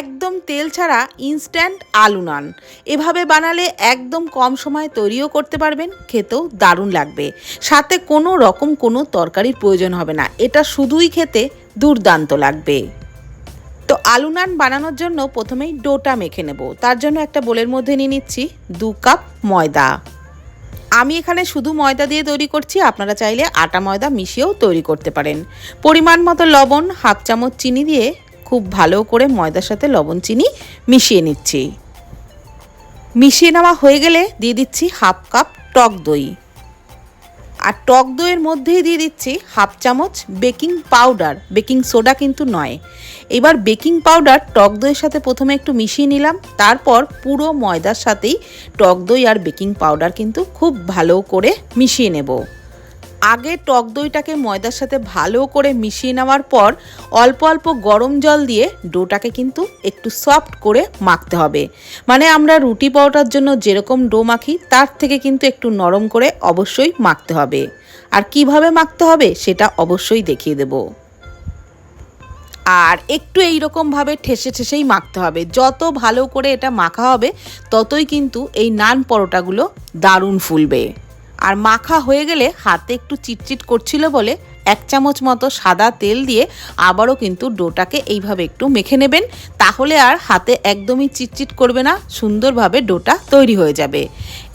একদম তেল ছাড়া ইনস্ট্যান্ট আলু নান। এভাবে বানালে একদম কম সময়ে তৈরিও করতে পারবেন, খেতেও দারুণ লাগবে। সাথে কোনো রকম কোনো তরকারির প্রয়োজন হবে না, এটা শুধুই খেতে দুর্দান্ত লাগবে। তো আলু নান বানানোর জন্য প্রথমেই ডোটা মেখে নেব, তার জন্য একটা বোলের মধ্যে নিয়ে নিচ্ছি দু কাপ ময়দা। আমি এখানে শুধু ময়দা দিয়ে তৈরি করছি, আপনারা চাইলে আটা ময়দা মিশিয়েও তৈরি করতে পারেন। পরিমাণ মতো লবণ, হাফ চামচ চিনি দিয়ে খুব ভালো করে ময়দার সাথে লবণ, চিনি মিশিয়ে নিচ্ছি। মিশিয়ে নেওয়া হয়ে গেলে দিয়ে দিচ্ছি হাফ কাপ টক দই। আর টক দইয়ের মধ্যেই দিয়ে দিচ্ছি হাফ চামচ বেকিং পাউডার। বেকিং সোডা কিন্তু নয়। এবার বেকিং পাউডার টক দইয়ের সাথে প্রথমে একটু মিশিয়ে নিলাম। তারপর পুরো ময়দার সাথেই টক দই আর বেকিং পাউডার কিন্তু খুব ভালো করে মিশিয়ে নেব। আগে টক দইটাকে ময়দার সাথে ভালো করে মিশিয়ে নেওয়ার পর অল্প অল্প গরম জল দিয়ে ডোটাকে কিন্তু একটু সফট করে মাখতে হবে। মানে আমরা রুটি পাউটার জন্য যেরকম ডো মাখি, তার থেকে কিন্তু একটু নরম করে অবশ্যই মাখতে হবে। আর কীভাবে মাখতে হবে সেটা অবশ্যই দেখিয়ে দেবো। আর একটু এই ভাবে ঠেসে ঠেসেই মাখতে হবে। যত ভালো করে এটা মাখা হবে, ততই কিন্তু এই নান পরোটাগুলো দারুণ ফুলবে। আর মাখা হয়ে গেলে হাতে একটু চিটচিট করছিল বলে এক চামচ মতো সাদা তেল দিয়ে আবারও কিন্তু ডোটাকে এইভাবে একটু মেখে নেবেন। তাহলে আর হাতে একদমই চিটচিট করবে না, সুন্দরভাবে ডোটা তৈরি হয়ে যাবে।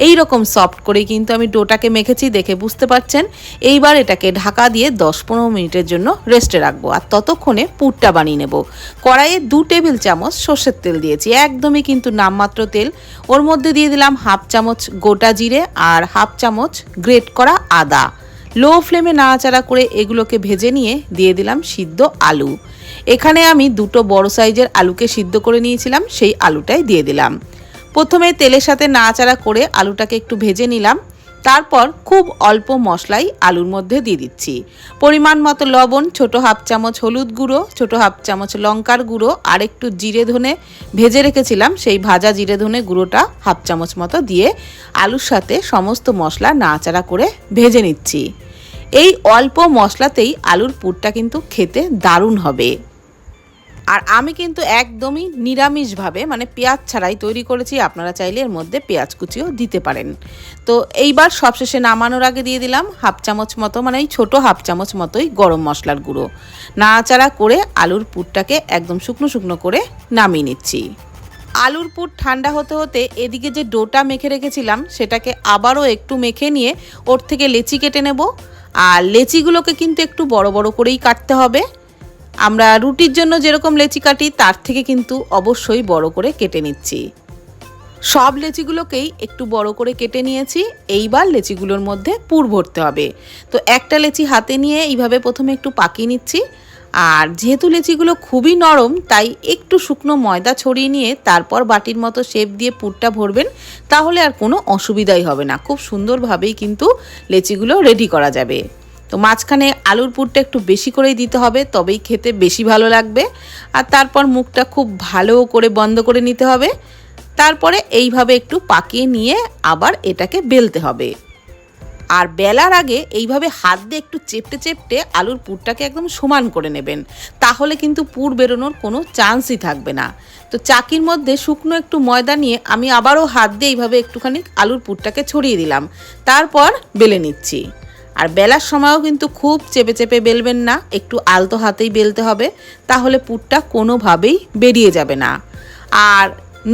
এই রকম সফট করেই কিন্তু আমি ডোটাকে মেখেছি, দেখে বুঝতে পারছেন। এইবার এটাকে ঢাকা দিয়ে দশ পনেরো মিনিটের জন্য রেস্টে রাখব আর ততক্ষণে পুরটা বানিয়ে নেব। কড়াইয়ে দু টেবিল চামচ সর্ষের তেল দিয়েছি, একদমই কিন্তু নামমাত্র তেল। ওর মধ্যে দিয়ে দিলাম হাফ চামচ গোটা জিরে আর হাফ চামচ গ্রেট করা আদা। লো ফ্লেমে নাড়াচাড়া করে এগুলোকে ভেজে নিয়ে দিয়ে দিলাম সিদ্ধ আলু। এখানে আমি দুটো বড় সাইজের আলুকে সিদ্ধ করে নিয়েছিলাম, সেই আলুটাই দিয়ে দিলাম। প্রথমে তেলের সাথে নাড়াচাড়া করে আলুটাকে একটু ভেজে নিলাম। তারপর খুব অল্প মশলাই আলুর মধ্যে দিয়ে দিচ্ছি। পরিমাণ মতো লবণ, ছোট হাফ চামচ হলুদ গুঁড়ো, ছোট হাফ চামচ লঙ্কার গুঁড়ো, আর একটু জিরে ধনে ভেজে রেখেছিলাম, সেই ভাজা জিরে ধনে গুঁড়োটা হাফ চামচ মতো দিয়ে আলুর সাথে সমস্ত মশলা নাড়াচাড়া করে ভেজে নিচ্ছি। এই অল্প মশলাতেই আলুর পুরটা কিন্তু খেতে দারুণ হবে। আর আমি কিন্তু একদমই নিরামিষভাবে মানে পেঁয়াজ ছাড়াই তৈরি করেছি, আপনারা চাইলে এর মধ্যে পেঁয়াজ কুচিও দিতে পারেন। তো এইবার সবশেষে নামানোর আগে দিয়ে দিলাম হাফ চামচ মতো মানে এই ছোটো হাফ চামচ মতোই গরম মশলার গুঁড়ো। নাড়াচাড়া করে আলুর পুরটাকে একদম শুকনো শুকনো করে নামিয়ে নিচ্ছি। আলুর পুর ঠান্ডা হতে হতে এদিকে যে ডোটা মেখে রেখেছিলাম, সেটাকে আবারও একটু মেখে নিয়ে ওর থেকে লেচি কেটে নেব। আর লেচিগুলোকে কিন্তু একটু বড় বড় করেই কাটতে হবে। আমরা রুটির জন্য যেরকম লেচি কাটি, তার থেকে কিন্তু অবশ্যই বড় করে কেটে নিচ্ছি। সব লেচিগুলোকেই একটু বড় করে কেটে নিয়েছি। এইবার লেচিগুলোর মধ্যে পুর ভরতে হবে। তো একটা লেচি হাতে নিয়ে এইভাবে প্রথমে একটু পাকিয়ে নিচ্ছি। আর যেহেতু লেচিগুলো খুবই নরম, তাই একটু শুকনো ময়দা ছড়িয়ে নিয়ে তারপর বাটির মতো শেপ দিয়ে পুরটা ভরবেন, তাহলে আর কোনো অসুবিধাই হবে না। খুব সুন্দরভাবেই কিন্তু লেচিগুলো রেডি করা যাবে। তো মাঝখানে আলুর পুরটা একটু বেশি করেই দিতে হবে, তবেই খেতে বেশি ভালো লাগবে। আর তারপর মুখটা খুব ভালো করে বন্ধ করে নিতে হবে। তারপরে এইভাবে একটু পাকিয়ে নিয়ে আবার এটাকে বেলতে হবে। আর বেলার আগে এইভাবে হাত দিয়ে একটু চেপটে চেপটে আলুর পুরটাকে একদম সমান করে নেবেন। তাহলে কিন্তু পুর বেরোনোর কোনো চান্সই থাকবে না। তো চাকির মধ্যে শুকনো একটু ময়দা নিয়ে আমি আবারও হাত দিয়ে এইভাবে একটুখানি আলুর পুরটাকে ছড়িয়ে দিলাম। তারপর বেলে নিচ্ছি। আর বেলার সময়ও কিন্তু খুব চেপে চেপে বেলবেন না, একটু আলতো হাতেই বেলতে হবে, তাহলে পুরটা কোনোভাবেই বেরিয়ে যাবে না। আর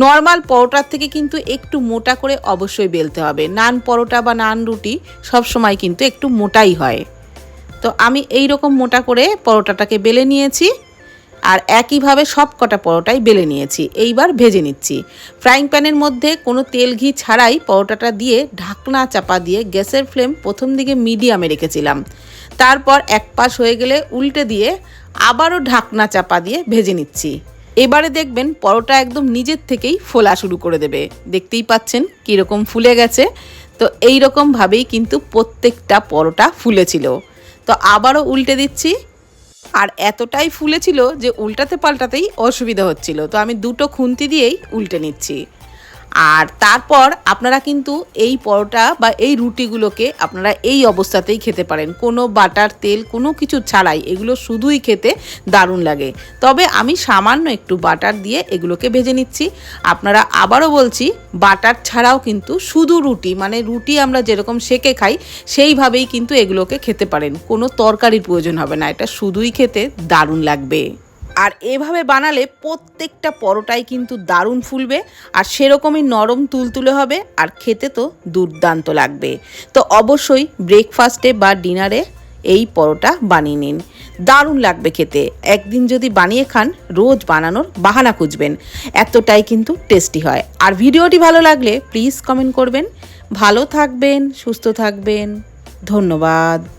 নর্মাল পরোটার থেকে কিন্তু একটু মোটা করে অবশ্যই বেলতে হবে, নান পরোটা বা নান রুটি সব সময় কিন্তু একটু মোটাই হয়। তো আমি এই রকম মোটা করে পরোটাটাকে বেলে নিয়েছি আর একইভাবে সব কটা পরোটাই বেলে নিয়েছি। এইবার ভেজে নিচ্ছি। ফ্রাইং প্যানের মধ্যে কোনো তেল ঘি ছাড়াই পরোটাটা দিয়ে ঢাকনা চাপা দিয়ে গ্যাসের ফ্লেম প্রথম দিকে মিডিয়ামে রেখেছিলাম। তারপর এক পাশ হয়ে গেলে উল্টে দিয়ে আবারও ঢাকনা চাপা দিয়ে ভেজে নিচ্ছি। এবারে দেখবেন পরোটা একদম নিজের থেকেই ফোলা শুরু করে দেবে। দেখতেই পাচ্ছেন কীরকম ফুলে গেছে। তো এই রকমভাবেই কিন্তু প্রত্যেকটা পরোটা ফুলেছিল। তো আবারও উল্টে দিচ্ছি। আর এতটাই ফুলেছিল যে উল্টাতে পাল্টাতেই অসুবিধা হচ্ছিল। তো আমি দুটো খুন্তি দিয়েই উল্টে নিচ্ছি। আর তারপর আপনারা কিন্তু এই পরোটা বা এই রুটিগুলোকে আপনারা এই অবস্থাতেই খেতে পারেন। কোনো বাটার, তেল, কোনো কিছু ছাড়াই এগুলো শুধুই খেতে দারুণ লাগে। তবে আমি সামান্য একটু বাটার দিয়ে এগুলোকে ভেজে নিচ্ছি। আপনারা আবারও বলছি, বাটার ছাড়াও কিন্তু শুধু রুটি মানে রুটি আমরা যেরকম সেকে খাই, সেইভাবেই কিন্তু এগুলোকে খেতে পারেন। কোনো তরকারির প্রয়োজন হবে না, এটা শুধুই খেতে দারুণ লাগবে। আর এভাবে বানালে প্রত্যেকটা পরোটাই কিন্তু দারুণ ফুলবে আর সেরকমই নরম তুলতুলে হবে আর খেতে তো দুর্দান্ত লাগবে। তো অবশ্যই ব্রেকফাস্টে বা ডিনারে এই পরোটা বানিয়ে নিন। দারুণ লাগবে খেতে। একদিন যদি বানিয়ে খান, রোজ বানানোর বাহানা খুঁজবেন। এতটাই কিন্তু টেস্টি হয়। আর ভিডিওটি ভালো লাগলে প্লিজ কমেন্ট করবেন। ভালো থাকবেন, সুস্থ থাকবেন। ধন্যবাদ।